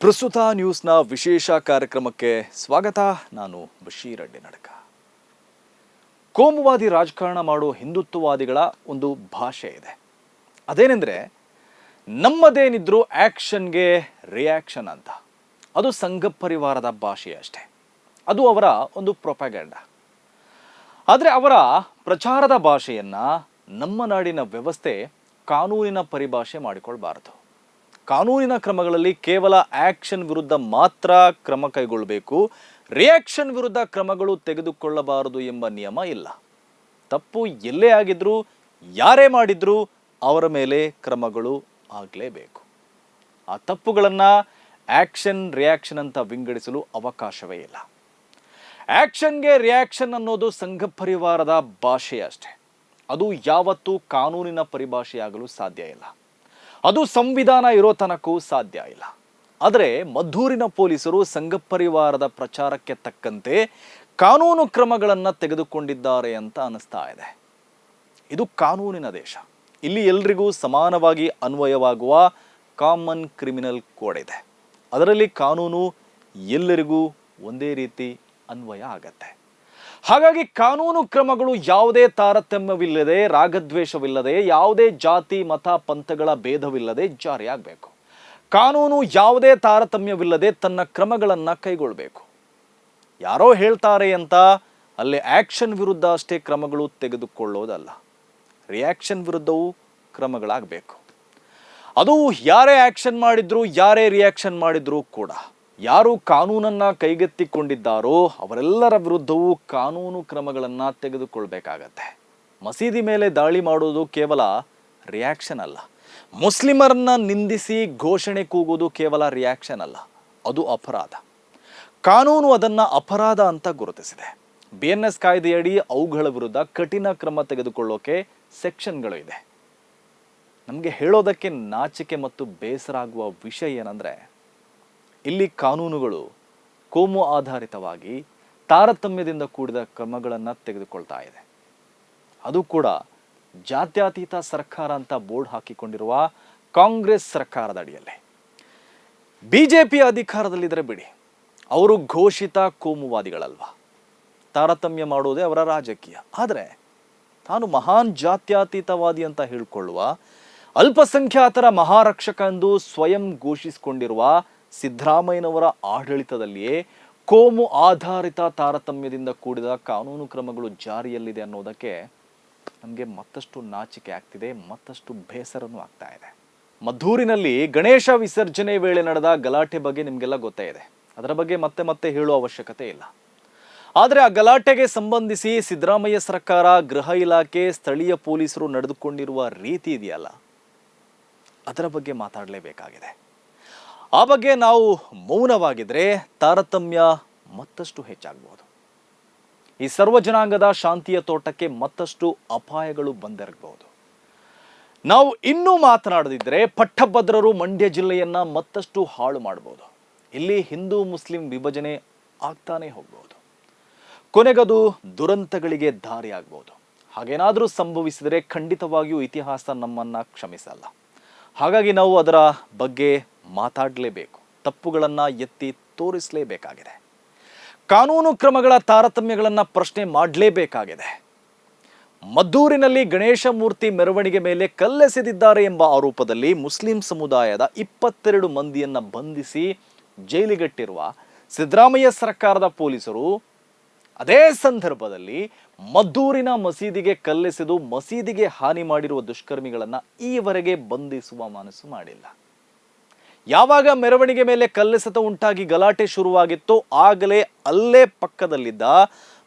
ಪ್ರಸ್ತುತ ನ್ಯೂಸ್ನ ವಿಶೇಷ ಕಾರ್ಯಕ್ರಮಕ್ಕೆ ಸ್ವಾಗತ. ನಾನು ಬಶೀರ್ ಅಡ್ಡಿ ನಡಕ. ಕೋಮುವಾದಿ ರಾಜಕಾರಣ ಮಾಡೋ ಹಿಂದುತ್ವವಾದಿಗಳ ಒಂದು ಭಾಷೆ ಇದೆ. ಅದೇನೆಂದರೆ, ನಮ್ಮದೇನಿದ್ರು ಆ್ಯಕ್ಷನ್ಗೆ ರಿಯಾಕ್ಷನ್ ಅಂತ. ಅದು ಸಂಘ ಪರಿವಾರದ ಭಾಷೆ ಅಷ್ಟೇ. ಅದು ಅವರ ಒಂದು ಪ್ರೊಪಾಗಂಡ. ಆದರೆ ಅವರ ಪ್ರಚಾರದ ಭಾಷೆಯನ್ನ ನಮ್ಮ ನಾಡಿನ ವ್ಯವಸ್ಥೆ ಕಾನೂನಿನ ಪರಿಭಾಷೆ ಮಾಡಿಕೊಳ್ಬಾರದು. ಕಾನೂನಿನ ಕ್ರಮಗಳಲ್ಲಿ ಕೇವಲ ಆಕ್ಷನ್ ವಿರುದ್ಧ ಮಾತ್ರ ಕ್ರಮ ಕೈಗೊಳ್ಳಬೇಕು. ರಿಯಾಕ್ಷನ್ ವಿರುದ್ಧ ಕ್ರಮಗಳು ತೆಗೆದುಕೊಳ್ಳಬಾರದು ಎಂಬ ನಿಯಮ ಇಲ್ಲ. ತಪ್ಪು ಎಲ್ಲೇ ಆಗಿದ್ರೂ, ಯಾರೇ ಮಾಡಿದ್ರೂ ಅವರ ಮೇಲೆ ಕ್ರಮಗಳು ಆಗಲೇಬೇಕು. ಆ ತಪ್ಪುಗಳನ್ನು ಆ್ಯಕ್ಷನ್, ರಿಯಾಕ್ಷನ್ ಅಂತ ವಿಂಗಡಿಸಲು ಅವಕಾಶವೇ ಇಲ್ಲ. ಆ್ಯಕ್ಷನ್ಗೆ ರಿಯಾಕ್ಷನ್ ಅನ್ನೋದು ಸಂಘ ಪರಿವಾರದ ಭಾಷೆ ಅಷ್ಟೇ ಅದು ಯಾವತ್ತೂ ಕಾನೂನಿನ ಪರಿಭಾಷೆಯಾಗಲು ಸಾಧ್ಯ ಇಲ್ಲ. ಅದು ಸಂವಿಧಾನ ಇರೋ ತನಕೂ ಸಾಧ್ಯ ಇಲ್ಲ. ಆದರೆ ಮದ್ದೂರಿನ ಪೊಲೀಸರು ಸಂಘ ಪರಿವಾರದ ಪ್ರಚಾರಕ್ಕೆ ತಕ್ಕಂತೆ ಕಾನೂನು ಕ್ರಮಗಳನ್ನು ತೆಗೆದುಕೊಂಡಿದ್ದಾರೆ ಅಂತ ಅನಿಸ್ತಾ ಇದೆ. ಇದು ಕಾನೂನಿನ ದೇಶ. ಇಲ್ಲಿ ಎಲ್ರಿಗೂ ಸಮಾನವಾಗಿ ಅನ್ವಯವಾಗುವ ಕಾಮನ್ ಕ್ರಿಮಿನಲ್ ಕೋಡ್ ಇದೆ. ಅದರಲ್ಲಿ ಕಾನೂನು ಎಲ್ಲರಿಗೂ ಒಂದೇ ರೀತಿ ಅನ್ವಯ ಆಗತ್ತೆ. ಹಾಗಾಗಿ ಕಾನೂನು ಕ್ರಮಗಳು ಯಾವುದೇ ತಾರತಮ್ಯವಿಲ್ಲದೆ, ರಾಗದ್ವೇಷವಿಲ್ಲದೆ, ಯಾವುದೇ ಜಾತಿ, ಮತ, ಪಂಥಗಳ ಭೇದವಿಲ್ಲದೆ ಜಾರಿಯಾಗಬೇಕು. ಕಾನೂನು ಯಾವುದೇ ತಾರತಮ್ಯವಿಲ್ಲದೆ ತನ್ನ ಕ್ರಮಗಳನ್ನು ಕೈಗೊಳ್ಳಬೇಕು ಯಾರೋ ಹೇಳ್ತಾರೆ ಅಂತ ಅಲ್ಲಿ ಆ್ಯಕ್ಷನ್ ವಿರುದ್ಧ ಅಷ್ಟೇ ಕ್ರಮಗಳು ತೆಗೆದುಕೊಳ್ಳೋದಲ್ಲ. ರಿಯಾಕ್ಷನ್ ವಿರುದ್ಧವೂ ಕ್ರಮಗಳಾಗಬೇಕು. ಅದು ಯಾರೇ ಆ್ಯಕ್ಷನ್ ಮಾಡಿದ್ರು, ಯಾರೇ ರಿಯಾಕ್ಷನ್ ಮಾಡಿದ್ರೂ ಕೂಡ ಯಾರು ಕಾನೂನನ್ನ ಕೈಗೆತ್ತಿಕೊಂಡಿದ್ದಾರೋ ಅವರೆಲ್ಲರ ವಿರುದ್ಧವೂ ಕಾನೂನು ಕ್ರಮಗಳನ್ನ ತೆಗೆದುಕೊಳ್ಬೇಕಾಗತ್ತೆ. ಮಸೀದಿ ಮೇಲೆ ದಾಳಿ ಮಾಡೋದು ಕೇವಲ ರಿಯಾಕ್ಷನ್ ಅಲ್ಲ. ಮುಸ್ಲಿಮರನ್ನ ನಿಂದಿಸಿ ಘೋಷಣೆ ಕೂಗೋದು ಕೇವಲ ರಿಯಾಕ್ಷನ್ ಅಲ್ಲ. ಅದು ಅಪರಾಧ. ಕಾನೂನು ಅದನ್ನ ಅಪರಾಧ ಅಂತ ಗುರುತಿಸಿದೆ. ಬಿ ಎನ್ ಎಸ್ ಕಾಯ್ದೆಯಡಿ ಅವುಗಳ ವಿರುದ್ಧ ಕಠಿಣ ಕ್ರಮ ತೆಗೆದುಕೊಳ್ಳೋಕೆ ಸೆಕ್ಷನ್ಗಳು ಇದೆ. ನಮಗೆ ಹೇಳೋದಕ್ಕೆ ನಾಚಿಕೆ ಮತ್ತು ಬೇಸರ ಆಗುವ ವಿಷಯ ಏನಂದ್ರೆ ಇಲ್ಲಿ ಕಾನೂನುಗಳು ಕೋಮು ಆಧಾರಿತವಾಗಿ ತಾರತಮ್ಯದಿಂದ ಕೂಡಿದ ಕ್ರಮಗಳನ್ನು ತೆಗೆದುಕೊಳ್ತಾ ಇದೆ. ಅದು ಕೂಡ ಜಾತ್ಯತೀತ ಸರ್ಕಾರ ಅಂತ ಬೋರ್ಡ್ ಹಾಕಿಕೊಂಡಿರುವ ಕಾಂಗ್ರೆಸ್ ಸರ್ಕಾರದ ಅಡಿಯಲ್ಲಿ. ಬಿಜೆಪಿ ಅಧಿಕಾರದಲ್ಲಿದ್ದರೆ ಬಿಡಿ, ಅವರು ಘೋಷಿತ ಕೋಮುವಾದಿಗಳಲ್ವಾ? ತಾರತಮ್ಯ ಮಾಡುವುದೇ ಅವರ ರಾಜಕೀಯ. ಆದರೆ ತಾನು ಮಹಾನ್ ಜಾತ್ಯತೀತವಾದಿ ಅಂತ ಹೇಳಿಕೊಳ್ಳುವ ಅಲ್ಪಸಂಖ್ಯಾತರ ಮಹಾರಕ್ಷಕ ಎಂದು ಸ್ವಯಂ ಘೋಷಿಸಿಕೊಂಡಿರುವ ಸಿದ್ದರಾಮಯ್ಯನವರ ಆಡಳಿತದಲ್ಲಿಯೇ ಕೋಮು ಆಧಾರಿತ ತಾರತಮ್ಯದಿಂದ ಕೂಡಿದ ಕಾನೂನು ಕ್ರಮಗಳು ಜಾರಿಯಲ್ಲಿದೆ ಅನ್ನೋದಕ್ಕೆ ನಮಗೆ ಮತ್ತಷ್ಟು ನಾಚಿಕೆ ಆಗ್ತಿದೆ, ಮತ್ತಷ್ಟು ಬೇಸರನೂ ಆಗ್ತಾ ಇದೆ. ಮದ್ದೂರಿನಲ್ಲಿ ಗಣೇಶ ವಿಸರ್ಜನೆ ವೇಳೆ ನಡೆದ ಗಲಾಟೆ ಬಗ್ಗೆ ನಿಮಗೆಲ್ಲ ಗೊತ್ತೇ ಇದೆ. ಅದರ ಬಗ್ಗೆ ಮತ್ತೆ ಮತ್ತೆ ಹೇಳುವ ಅವಶ್ಯಕತೆ ಇಲ್ಲ. ಆದರೆ ಆ ಗಲಾಟೆಗೆ ಸಂಬಂಧಿಸಿ ಸಿದ್ದರಾಮಯ್ಯ ಸರ್ಕಾರ, ಗೃಹ ಇಲಾಖೆ, ಸ್ಥಳೀಯ ಪೊಲೀಸರು ನಡೆದುಕೊಂಡಿರುವ ರೀತಿ ಇದೆಯಲ್ಲ? ಅದರ ಬಗ್ಗೆ ಮಾತಾಡಲೇಬೇಕಾಗಿದೆ. ಆ ಬಗ್ಗೆ ನಾವು ಮೌನವಾಗಿದ್ರೆ ತಾರತಮ್ಯ ಮತ್ತಷ್ಟು ಹೆಚ್ಚಾಗಬಹುದು ಈ ಸರ್ವ ಜನಾಂಗದ ಶಾಂತಿಯ ತೋಟಕ್ಕೆ ಮತ್ತಷ್ಟು ಅಪಾಯಗಳು ಬಂದಿರಬಹುದು ನಾವು ಇನ್ನೂ ಮಾತನಾಡದಿದ್ರೆ ಪಟ್ಟಭದ್ರರು ಮಂಡ್ಯ ಜಿಲ್ಲೆಯನ್ನ ಮತ್ತಷ್ಟು ಹಾಳು ಮಾಡಬಹುದು ಇಲ್ಲಿ ಹಿಂದೂ ಮುಸ್ಲಿಂ ವಿಭಜನೆ ಆಗ್ತಾನೆ ಹೋಗಬಹುದು ಕೊನೆಗದು ದುರಂತಗಳಿಗೆ ದಾರಿಯಾಗಬಹುದು ಹಾಗೇನಾದರೂ ಸಂಭವಿಸಿದರೆ ಖಂಡಿತವಾಗಿಯೂ ಇತಿಹಾಸ ನಮ್ಮನ್ನ ಕ್ಷಮಿಸಲ್ಲ. ಹಾಗಾಗಿ ನಾವು ಅದರ ಬಗ್ಗೆ ಮಾತಾಡಲೇಬೇಕು. ತಪ್ಪುಗಳನ್ನು ಎತ್ತಿ ತೋರಿಸಲೇಬೇಕಾಗಿದೆ. ಕಾನೂನು ಕ್ರಮಗಳ ತಾರತಮ್ಯಗಳನ್ನು ಪ್ರಶ್ನೆ ಮಾಡಲೇಬೇಕಾಗಿದೆ. ಮದ್ದೂರಿನಲ್ಲಿ ಗಣೇಶ ಮೂರ್ತಿ ಮೆರವಣಿಗೆ ಮೇಲೆ ಕಲ್ಲೆಸೆದಿದ್ದಾರೆ ಎಂಬ ಆರೋಪದಲ್ಲಿ ಮುಸ್ಲಿಂ ಸಮುದಾಯದ ಇಪ್ಪತ್ತೆರಡು ಮಂದಿಯನ್ನು ಬಂಧಿಸಿ ಜೈಲಿಗಟ್ಟಿರುವ ಸಿದ್ದರಾಮಯ್ಯ ಸರ್ಕಾರದ ಪೊಲೀಸರು ಅದೇ ಸಂದರ್ಭದಲ್ಲಿ ಮದ್ದೂರಿನ ಮಸೀದಿಗೆ ಕಲ್ಲೆಸೆದು ಮಸೀದಿಗೆ ಹಾನಿ ಮಾಡಿರುವ ದುಷ್ಕರ್ಮಿಗಳನ್ನು ಈವರೆಗೆ ಬಂಧಿಸುವ ಮನಸ್ಸು ಮಾಡಿಲ್ಲ. ಯಾವಾಗ ಮೆರವಣಿಗೆ ಮೇಲೆ ಕಲ್ಲೆಸೆತ ಉಂಟಾಗಿ ಗಲಾಟೆ ಶುರುವಾಗಿತ್ತೋ ಆಗಲೇ ಅಲ್ಲೇ ಪಕ್ಕದಲ್ಲಿದ್ದ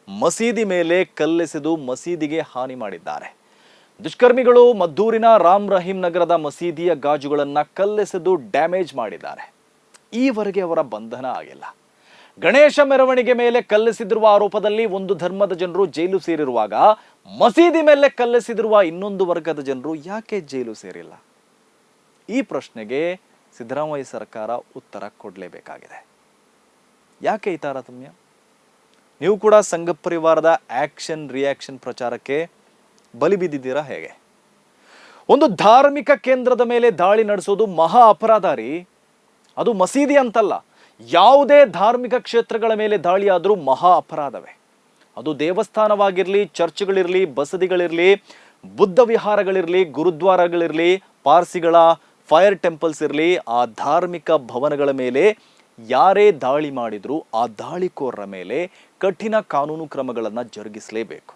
ಮಸೀದಿ ಮೇಲೆ ಕಲ್ಲೆಸೆದು ಮಸೀದಿಗೆ ಹಾನಿ ಮಾಡಿದ್ದಾರೆ. ದುಷ್ಕರ್ಮಿಗಳು ಮದ್ದೂರಿನ ರಾಮ್ ರಹೀಂ ನಗರದ ಮಸೀದಿಯ ಗಾಜುಗಳನ್ನ ಕಲ್ಲೆಸೆದು ಡ್ಯಾಮೇಜ್ ಮಾಡಿದ್ದಾರೆ. ಈವರೆಗೆ ಅವರ ಬಂಧನ ಆಗಿಲ್ಲ. ಗಣೇಶ ಮೆರವಣಿಗೆ ಮೇಲೆ ಕಲ್ಲೆಸಿದಿರುವ ಆರೋಪದಲ್ಲಿ ಒಂದು ಧರ್ಮದ ಜನರು ಜೈಲು ಸೇರಿರುವಾಗ ಮಸೀದಿ ಮೇಲೆ ಕಲ್ಲೆಸಿದಿರುವ ಇನ್ನೊಂದು ವರ್ಗದ ಜನರು ಯಾಕೆ ಜೈಲು ಸೇರಿಲ್ಲ? ಈ ಪ್ರಶ್ನೆಗೆ ಸಿದ್ದರಾಮಯ್ಯ ಸರ್ಕಾರ ಉತ್ತರ ಕೊಡಲೇಬೇಕಾಗಿದೆ. ಯಾಕೆ ಈ ತಾರತಮ್ಯ? ನೀವು ಕೂಡ ಸಂಘ ಪರಿವಾರದ ಆಕ್ಷನ್, ರಿಯಾಕ್ಷನ್ ಪ್ರಚಾರಕ್ಕೆ ಬಲಿ ಬಿದ್ದಿದ್ದೀರಾ ಹೇಗೆ? ಒಂದು ಧಾರ್ಮಿಕ ಕೇಂದ್ರದ ಮೇಲೆ ದಾಳಿ ನಡೆಸೋದು ಮಹಾ ಅಪರಾಧಾರಿ. ಅದು ಮಸೀದಿ ಅಂತಲ್ಲ, ಯಾವುದೇ ಧಾರ್ಮಿಕ ಕ್ಷೇತ್ರಗಳ ಮೇಲೆ ದಾಳಿಯಾದರೂ ಮಹಾ ಅಪರಾಧವೇ. ಅದು ದೇವಸ್ಥಾನವಾಗಿರಲಿ, ಚರ್ಚ್ಗಳಿರಲಿ, ಬಸದಿಗಳಿರಲಿ, ಬುದ್ಧ ವಿಹಾರಗಳಿರಲಿ, ಗುರುದ್ವಾರಗಳಿರಲಿ, ಪಾರ್ಸಿಗಳ ಫೈರ್ ಟೆಂಪಲ್ಸ್ ಇರಲಿ, ಆ ಧಾರ್ಮಿಕ ಭವನಗಳ ಮೇಲೆ ಯಾರೇ ದಾಳಿ ಮಾಡಿದರೂ ಆ ದಾಳಿಕೋರರ ಮೇಲೆ ಕಠಿಣ ಕಾನೂನು ಕ್ರಮಗಳನ್ನು ಜರುಗಿಸಲೇಬೇಕು.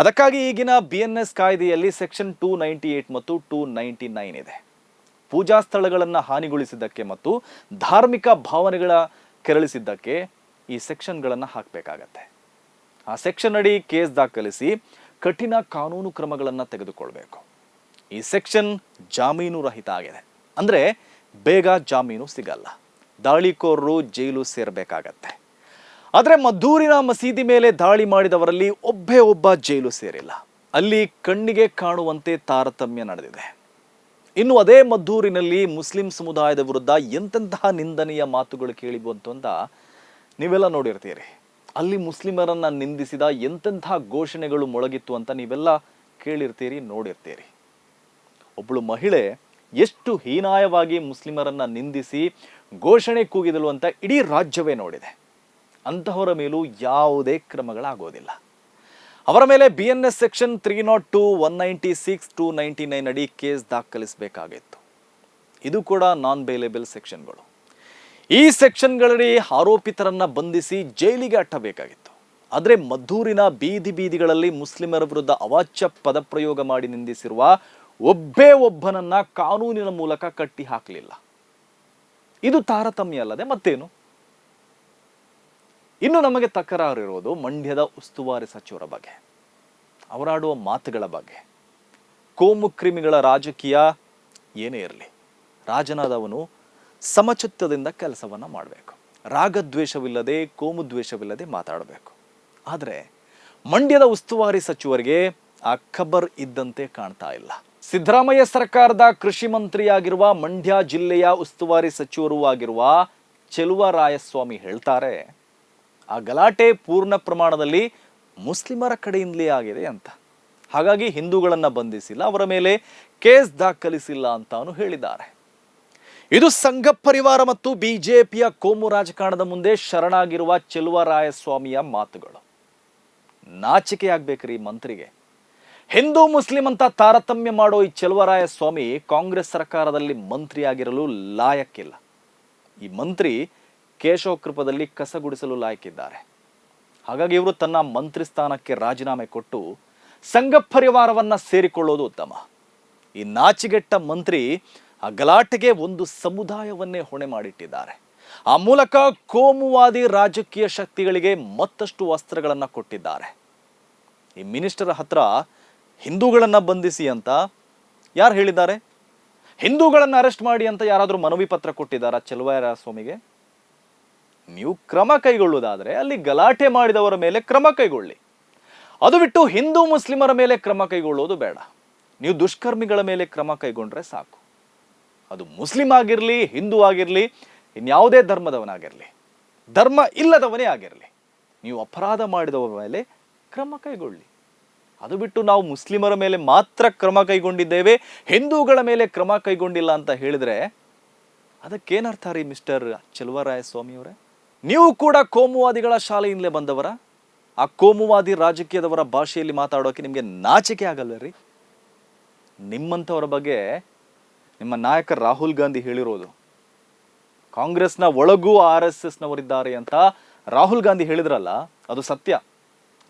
ಅದಕ್ಕಾಗಿ ಈಗಿನ ಬಿ ಎನ್ ಎಸ್ ಕಾಯ್ದೆಯಲ್ಲಿ ಸೆಕ್ಷನ್ ಟೂ ನೈಂಟಿ ಏಟ್ ಮತ್ತು ಟೂ ನೈಂಟಿ ನೈನ್ ಇದೆ. ಪೂಜಾ ಸ್ಥಳಗಳನ್ನು ಹಾನಿಗೊಳಿಸಿದ್ದಕ್ಕೆ ಮತ್ತು ಧಾರ್ಮಿಕ ಭಾವನೆಗಳ ಕೆರಳಿಸಿದ್ದಕ್ಕೆ ಈ ಸೆಕ್ಷನ್ಗಳನ್ನು ಹಾಕಬೇಕಾಗತ್ತೆ. ಆ ಸೆಕ್ಷನ್ ಅಡಿ ಕೇಸ್ ದಾಖಲಿಸಿ ಕಠಿಣ ಕಾನೂನು ಕ್ರಮಗಳನ್ನು ತೆಗೆದುಕೊಳ್ಬೇಕು. ಈ ಸೆಕ್ಷನ್ ಜಾಮೀನು ರಹಿತ ಆಗಿದೆ. ಅಂದರೆ ಬೇಗ ಜಾಮೀನು ಸಿಗಲ್ಲ. ದಾಳಿಕೋರರು ಜೈಲು ಸೇರಬೇಕಾಗತ್ತೆ. ಆದರೆ ಮದ್ದೂರಿನ ಮಸೀದಿ ಮೇಲೆ ದಾಳಿ ಮಾಡಿದವರಲ್ಲಿ ಒಬ್ಬೇ ಒಬ್ಬ ಜೈಲು ಸೇರಿಲ್ಲ. ಅಲ್ಲಿ ಕಣ್ಣಿಗೆ ಕಾಣುವಂತೆ ತಾರತಮ್ಯ ನಡೆದಿದೆ. ಇನ್ನು ಅದೇ ಮದ್ದೂರಿನಲ್ಲಿ ಮುಸ್ಲಿಂ ಸಮುದಾಯದ ವಿರುದ್ಧ ಎಂತೆಂತಹ ನಿಂದನೀಯ ಮಾತುಗಳು ಕೇಳಿ ಅಂತ ನೀವೆಲ್ಲ ನೋಡಿರ್ತೀರಿ. ಅಲ್ಲಿ ಮುಸ್ಲಿಮರನ್ನ ನಿಂದಿಸಿದ ಎಂತೆಂತಹ ಘೋಷಣೆಗಳು ಮೊಳಗಿತ್ತು ಅಂತ ನೀವೆಲ್ಲ ಕೇಳಿರ್ತೀರಿ, ನೋಡಿರ್ತೀರಿ. ಒಬ್ಬಳು ಮಹಿಳೆ ಎಷ್ಟು ಹೀನಾಯವಾಗಿ ಮುಸ್ಲಿಮರನ್ನ ನಿಂದಿಸಿ ಘೋಷಣೆ ಕೂಗಿದಳು ಅಂತ ಇಡೀ ರಾಜ್ಯವೇ ನೋಡಿದೆ. ಅಂತಹವರ ಮೇಲೂ ಯಾವುದೇ ಕ್ರಮಗಳಾಗೋದಿಲ್ಲ. ಅವರ ಮೇಲೆ B N S section three nought two one ninety six two ninety nine ಅಡಿ ಕೇಸ್ ದಾಖಲಿಸಬೇಕಾಗಿತ್ತು. ಇದು ಕೂಡ ನಾನ್ ಬೇಲೇಬಲ್ ಸೆಕ್ಷನ್ಗಳು ಈ ಸೆಕ್ಷನ್ಗಳಡಿ ಆರೋಪಿತರನ್ನ ಬಂಧಿಸಿ ಜೈಲಿಗೆ ಅಟ್ಟಬೇಕಾಗಿತ್ತು. ಆದರೆ ಮದ್ದೂರಿನ ಬೀದಿ ಬೀದಿಗಳಲ್ಲಿ ಮುಸ್ಲಿಮರ ವಿರುದ್ಧ ಅವಾಚ್ಯ ಪದಪ್ರಯೋಗ ಮಾಡಿ ನಿಂದಿಸಿರುವ ಒಬ್ಬೇ ಒಬ್ಬನನ್ನ ಕಾನೂನಿನ ಮೂಲಕ ಕಟ್ಟಿ ಹಾಕಲಿಲ್ಲ. ಇದು ತಾರತಮ್ಯ ಅಲ್ಲದೆ ಮತ್ತೇನು? ಇನ್ನು ನಮಗೆ ತಕರಾರಿರುವುದು ಮಂಡ್ಯದ ಉಸ್ತುವಾರಿ ಸಚಿವರ ಬಗ್ಗೆ, ಅವರಾಡುವ ಮಾತುಗಳ ಬಗ್ಗೆ. ಕೋಮು ಕ್ರಿಮಿಗಳ ರಾಜಕೀಯ ಏನೇ ಇರಲಿ, ರಾಜನಾದವನು ಸಮಚಿತ್ತದಿಂದ ಕೆಲಸವನ್ನ ಮಾಡಬೇಕು. ರಾಗದ್ವೇಷವಿಲ್ಲದೆ, ಕೋಮು ದ್ವೇಷವಿಲ್ಲದೆ ಮಾತಾಡಬೇಕು. ಆದರೆ ಮಂಡ್ಯದ ಉಸ್ತುವಾರಿ ಸಚಿವರಿಗೆ ಆ ಖಬರ್ ಇದ್ದಂತೆ ಕಾಣ್ತಾ ಇಲ್ಲ. ಸಿದ್ದರಾಮಯ್ಯ ಸರ್ಕಾರದ ಕೃಷಿ ಮಂತ್ರಿಯಾಗಿರುವ ಮಂಡ್ಯ ಜಿಲ್ಲೆಯ ಉಸ್ತುವಾರಿ ಸಚಿವರೂ ಆಗಿರುವ ಚೆಲುವರಾಯಸ್ವಾಮಿ ಹೇಳ್ತಾರೆ, ಆ ಗಲಾಟೆ ಪೂರ್ಣ ಪ್ರಮಾಣದಲ್ಲಿ ಮುಸ್ಲಿಮರ ಕಡೆಯಿಂದಲೇ ಆಗಿದೆ ಅಂತ. ಹಾಗಾಗಿ ಹಿಂದೂಗಳನ್ನು ಬಂಧಿಸಿಲ್ಲ, ಅವರ ಮೇಲೆ ಕೇಸ್ ದಾಖಲಿಸಿಲ್ಲ ಅಂತಾನು ಹೇಳಿದ್ದಾರೆ. ಇದು ಸಂಘ ಪರಿವಾರ ಮತ್ತು ಬಿಜೆಪಿಯ ಕೋಮು ರಾಜಕಾರಣದ ಮುಂದೆ ಶರಣಾಗಿರುವ ಚೆಲುವರಾಯಸ್ವಾಮಿಯ ಮಾತುಗಳು. ನಾಚಿಕೆಯಾಗಬೇಕ್ರಿ ಮಂತ್ರಿಗೆ. ಹಿಂದೂ ಮುಸ್ಲಿಂ ಅಂತ ತಾರತಮ್ಯ ಮಾಡೋ ಈ ಚೆಲುವರಾಯ ಸ್ವಾಮಿ ಕಾಂಗ್ರೆಸ್ ಸರ್ಕಾರದಲ್ಲಿ ಮಂತ್ರಿಯಾಗಿರಲು ಲಾಯಕ್ಕಿಲ್ಲ. ಈ ಮಂತ್ರಿ ಕೇಶವ ಕೃಪದಲ್ಲಿ ಕಸಗುಡಿಸಲು ಲಾಯಕ್ಕಿದ್ದಾರೆ. ಹಾಗಾಗಿ ಇವರು ತನ್ನ ಮಂತ್ರಿ ಸ್ಥಾನಕ್ಕೆ ರಾಜೀನಾಮೆ ಕೊಟ್ಟು ಸಂಘ ಪರಿವಾರವನ್ನ ಸೇರಿಕೊಳ್ಳೋದು ಉತ್ತಮ. ಈ ನಾಚಿಗೆಟ್ಟ ಮಂತ್ರಿ ಆ ಗಲಾಟೆಗೆ ಒಂದು ಸಮುದಾಯವನ್ನೇ ಹೊಣೆ ಮಾಡಿಟ್ಟಿದ್ದಾರೆ. ಆ ಮೂಲಕ ಕೋಮುವಾದಿ ರಾಜಕೀಯ ಶಕ್ತಿಗಳಿಗೆ ಮತ್ತಷ್ಟು ವಸ್ತ್ರಗಳನ್ನು ಕೊಟ್ಟಿದ್ದಾರೆ. ಈ ಮಿನಿಸ್ಟರ್ ಹತ್ರ ಹಿಂದೂಗಳನ್ನ ಬಂಧಿಸಿ ಅಂತ ಯಾರು ಹೇಳಿದ್ದಾರೆ? ಹಿಂದೂಗಳನ್ನು ಅರೆಸ್ಟ್ ಮಾಡಿ ಅಂತ ಯಾರಾದರೂ ಮನವಿ ಪತ್ರ ಕೊಟ್ಟಿದ್ದಾರಾ ಚೆಲುವಾಯರ ಸ್ವಾಮಿಗೆ? ನೀವು ಕ್ರಮ ಕೈಗೊಳ್ಳುವುದಾದರೆ ಅಲ್ಲಿ ಗಲಾಟೆ ಮಾಡಿದವರ ಮೇಲೆ ಕ್ರಮ ಕೈಗೊಳ್ಳಿ. ಅದು ಬಿಟ್ಟು ಹಿಂದೂ ಮುಸ್ಲಿಮರ ಮೇಲೆ ಕ್ರಮ ಕೈಗೊಳ್ಳೋದು ಬೇಡ. ನೀವು ದುಷ್ಕರ್ಮಿಗಳ ಮೇಲೆ ಕ್ರಮ ಕೈಗೊಂಡ್ರೆ ಸಾಕು. ಅದು ಮುಸ್ಲಿಂ ಆಗಿರಲಿ, ಹಿಂದೂ ಆಗಿರಲಿ, ಇನ್ಯಾವುದೇ ಧರ್ಮದವನಾಗಿರಲಿ, ಧರ್ಮ ಇಲ್ಲದವನೇ ಆಗಿರಲಿ, ನೀವು ಅಪರಾಧ ಮಾಡಿದವರ ಮೇಲೆ ಕ್ರಮ ಕೈಗೊಳ್ಳಿ. ಅದು ಬಿಟ್ಟು ನಾವು ಮುಸ್ಲಿಮರ ಮೇಲೆ ಮಾತ್ರ ಕ್ರಮ ಕೈಗೊಂಡಿದ್ದೇವೆ, ಹಿಂದೂಗಳ ಮೇಲೆ ಕ್ರಮ ಕೈಗೊಂಡಿಲ್ಲ ಅಂತ ಹೇಳಿದ್ರೆ ಅದಕ್ಕೇನರ್ಥ ರೀ ಮಿಸ್ಟರ್ ಚೆಲುವರಾಯ ಸ್ವಾಮಿಯವರೇ? ನೀವು ಕೂಡ ಕೋಮುವಾದಿಗಳ ಶಾಲೆಯಿಂದಲೇ ಬಂದವರ? ಆ ಕೋಮುವಾದಿ ರಾಜಕೀಯದವರ ಭಾಷೆಯಲ್ಲಿ ಮಾತಾಡೋಕೆ ನಿಮಗೆ ನಾಚಿಕೆ ಆಗಲ್ಲ ರೀ ನಿಮ್ಮಂಥವರ ಬಗ್ಗೆ ನಿಮ್ಮ ನಾಯಕ ರಾಹುಲ್ ಗಾಂಧಿ ಹೇಳಿರೋದು. ಕಾಂಗ್ರೆಸ್ನ ಒಳಗೂ ಆರ್ ಎಸ್ ಎಸ್ನವರಿದ್ದಾರೆ ಅಂತ ರಾಹುಲ್ ಗಾಂಧಿ ಹೇಳಿದ್ರಲ್ಲ, ಅದು ಸತ್ಯ.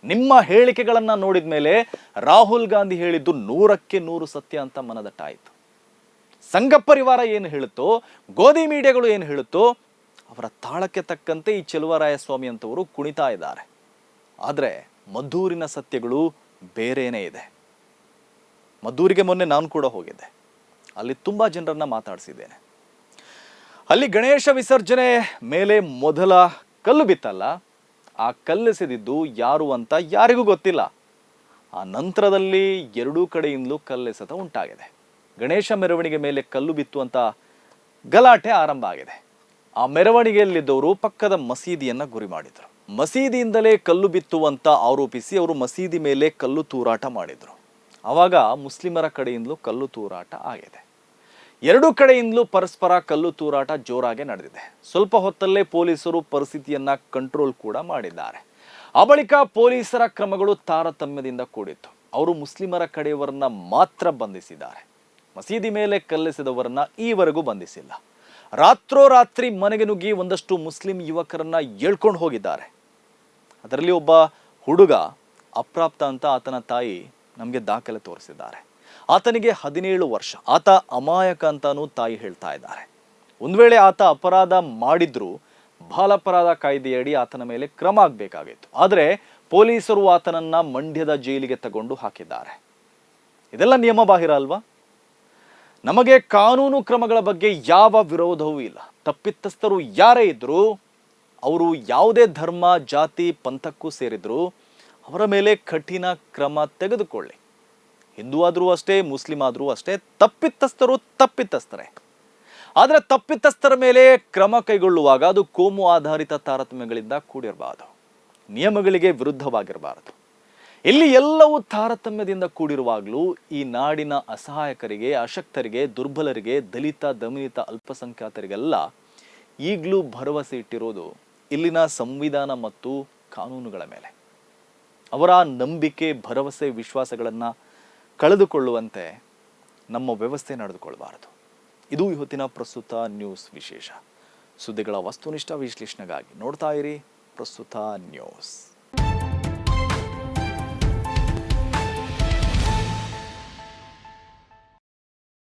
ನಿಮ್ಮ ಹೇಳಿಕೆಗಳನ್ನ ನೋಡಿದ ಮೇಲೆ ರಾಹುಲ್ ಗಾಂಧಿ ಹೇಳಿದ್ದು ನೂರಕ್ಕೆ ನೂರು ಸತ್ಯ ಅಂತ ಮನದಟ್ಟಾಯಿತು. ಸಂಘ ಪರಿವಾರ ಏನು ಹೇಳುತ್ತೋ, ಗೋಧಿ ಮೀಡಿಯಾಗಳು ಏನು ಹೇಳುತ್ತೋ, ಅವರ ತಾಳಕ್ಕೆ ತಕ್ಕಂತೆ ಈ ಚೆಲುವರಾಯಸ್ವಾಮಿ ಅಂತವರು ಕುಣಿತಾ ಇದ್ದಾರೆ. ಆದರೆ ಮದ್ದೂರಿನ ಸತ್ಯಗಳು ಬೇರೇನೇ ಇದೆ. ಮದ್ದೂರಿಗೆ ಮೊನ್ನೆ ನಾನು ಕೂಡ ಹೋಗಿದ್ದೆ. ಅಲ್ಲಿ ತುಂಬ ಜನರನ್ನ ಮಾತಾಡಿಸಿದ್ದೇನೆ. ಅಲ್ಲಿ ಗಣೇಶ ವಿಸರ್ಜನೆ ಮೇಲೆ ಮೊದಲ ಕಲ್ಲು ಬಿತ್ತಲ್ಲ ಆ ಕಲ್ಲೆಸೆದಿದ್ದು ಯಾರು ಅಂತ ಯಾರಿಗೂ ಗೊತ್ತಿಲ್ಲ. ಆ ನಂತರದಲ್ಲಿ ಎರಡೂ ಕಡೆಯಿಂದಲೂ ಕಲ್ಲೆಸೆತ ಉಂಟಾಗಿದೆ. ಗಣೇಶ ಮೆರವಣಿಗೆ ಮೇಲೆ ಕಲ್ಲು ಬಿತ್ತು ಅಂತ ಗಲಾಟೆ ಆರಂಭ ಆಗಿದೆ. ಆ ಮೆರವಣಿಗೆಯಲ್ಲಿದ್ದವರು ಪಕ್ಕದ ಮಸೀದಿಯನ್ನ ಗುರಿ ಮಾಡಿದ್ರು. ಮಸೀದಿಯಿಂದಲೇ ಕಲ್ಲು ಬಿತ್ತುವಂತ ಆರೋಪಿಸಿ ಅವರು ಮಸೀದಿ ಮೇಲೆ ಕಲ್ಲು ತೂರಾಟ ಮಾಡಿದ್ರು. ಆವಾಗ ಮುಸ್ಲಿಮರ ಕಡೆಯಿಂದಲೂ ಕಲ್ಲು ತೂರಾಟ ಆಗಿದೆ. ಎರಡೂ ಕಡೆಯಿಂದಲೂ ಪರಸ್ಪರ ಕಲ್ಲು ತೂರಾಟ ಜೋರಾಗೆ ನಡೆದಿದೆ. ಸ್ವಲ್ಪ ಹೊತ್ತಲ್ಲೇ ಪೊಲೀಸರು ಪರಿಸ್ಥಿತಿಯನ್ನ ಕಂಟ್ರೋಲ್ ಕೂಡ ಮಾಡಿದ್ದಾರೆ. ಆ ಬಳಿಕ ಪೊಲೀಸರ ಕ್ರಮಗಳು ತಾರತಮ್ಯದಿಂದ ಕೂಡಿತ್ತು. ಅವರು ಮುಸ್ಲಿಮರ ಕಡೆಯವರನ್ನ ಮಾತ್ರ ಬಂಧಿಸಿದ್ದಾರೆ. ಮಸೀದಿ ಮೇಲೆ ಕಲ್ಲೆಸೆದವರನ್ನ ಈವರೆಗೂ ಬಂಧಿಸಿಲ್ಲ. ರಾತ್ರೋರಾತ್ರಿ ಮನೆಗೆ ನುಗ್ಗಿ ಒಂದಷ್ಟು ಮುಸ್ಲಿಂ ಯುವಕರನ್ನ ಎಳ್ಕೊಂಡು ಹೋಗಿದ್ದಾರೆ. ಅದರಲ್ಲಿ ಒಬ್ಬ ಹುಡುಗ ಅಪ್ರಾಪ್ತ ಅಂತ ಆತನ ತಾಯಿ ನಮಗೆ ದಾಖಲೆ ತೋರಿಸಿದ್ದಾರೆ. ಆತನಿಗೆ ಹದಿನೇಳು ವರ್ಷ. ಆತ ಅಮಾಯಕ ಅಂತಾನೂ ತಾಯಿ ಹೇಳ್ತಾ ಇದ್ದಾರೆ. ಒಂದು ವೇಳೆ ಆತ ಅಪರಾಧ ಮಾಡಿದ್ರು ಬಾಲಪರಾಧ ಕಾಯ್ದೆಯಡಿ ಆತನ ಮೇಲೆ ಕ್ರಮ ಆಗಬೇಕಾಗಿತ್ತು. ಆದರೆ ಪೊಲೀಸರು ಆತನನ್ನ ಮಂಡ್ಯದ ಜೈಲಿಗೆ ತಗೊಂಡು ಹಾಕಿದ್ದಾರೆ. ಇದೆಲ್ಲ ನಿಯಮ ಬಾಹಿರ ಅಲ್ವಾ? ನಮಗೆ ಕಾನೂನು ಕ್ರಮಗಳ ಬಗ್ಗೆ ಯಾವ ವಿರೋಧವೂ ಇಲ್ಲ. ತಪ್ಪಿತಸ್ಥರು ಯಾರೇ ಇದ್ದರೂ ಅವರು ಯಾವುದೇ ಧರ್ಮ, ಜಾತಿ, ಪಂಥಕ್ಕೂ ಸೇರಿದ್ರು ಅವರ ಮೇಲೆ ಕಠಿಣ ಕ್ರಮ ತೆಗೆದುಕೊಳ್ಳಿ. ಹಿಂದೂ ಆದರೂ ಅಷ್ಟೇ, ಮುಸ್ಲಿಂ ಆದರೂ ಅಷ್ಟೇ, ತಪ್ಪಿತಸ್ಥರು ತಪ್ಪಿತಸ್ಥರೇ. ಆದರೆ ತಪ್ಪಿತಸ್ಥರ ಮೇಲೆ ಕ್ರಮ ಕೈಗೊಳ್ಳುವಾಗ ಅದು ಕೋಮು ಆಧಾರಿತ ತಾರತಮ್ಯಗಳಿಂದ ಕೂಡಿರಬಾರದು. ನಿಯಮಗಳಿಗೆ ವಿರುದ್ಧವಾಗಿರಬಾರದು. ಇಲ್ಲಿ ಎಲ್ಲವೂ ತಾರತಮ್ಯದಿಂದ ಕೂಡಿರುವಾಗಲೂ ಈ ನಾಡಿನ ಅಸಹಾಯಕರಿಗೆ, ಅಶಕ್ತರಿಗೆ, ದುರ್ಬಲರಿಗೆ, ದಲಿತ ದಮನಿತ ಅಲ್ಪಸಂಖ್ಯಾತರಿಗೆಲ್ಲ ಈಗಲೂ ಭರವಸೆ ಇಟ್ಟಿರೋದು ಇಲ್ಲಿನ ಸಂವಿಧಾನ ಮತ್ತು ಕಾನೂನುಗಳ ಮೇಲೆ. ಅವರ ನಂಬಿಕೆ, ಭರವಸೆ, ವಿಶ್ವಾಸಗಳನ್ನು ಕಳೆದುಕೊಳ್ಳುವಂತೆ ನಮ್ಮ ವ್ಯವಸ್ಥೆ ನಡೆದುಕೊಳ್ಳಬಾರದು. ಇದು ಇವತ್ತಿನ ಪ್ರಸ್ತುತ ನ್ಯೂಸ್ ವಿಶೇಷ. ಸುದ್ದಿಗಳ ವಸ್ತುನಿಷ್ಠ ವಿಶ್ಲೇಷಣೆಗಾಗಿ ನೋಡ್ತಾ ಇರಿ ಪ್ರಸ್ತುತ ನ್ಯೂಸ್.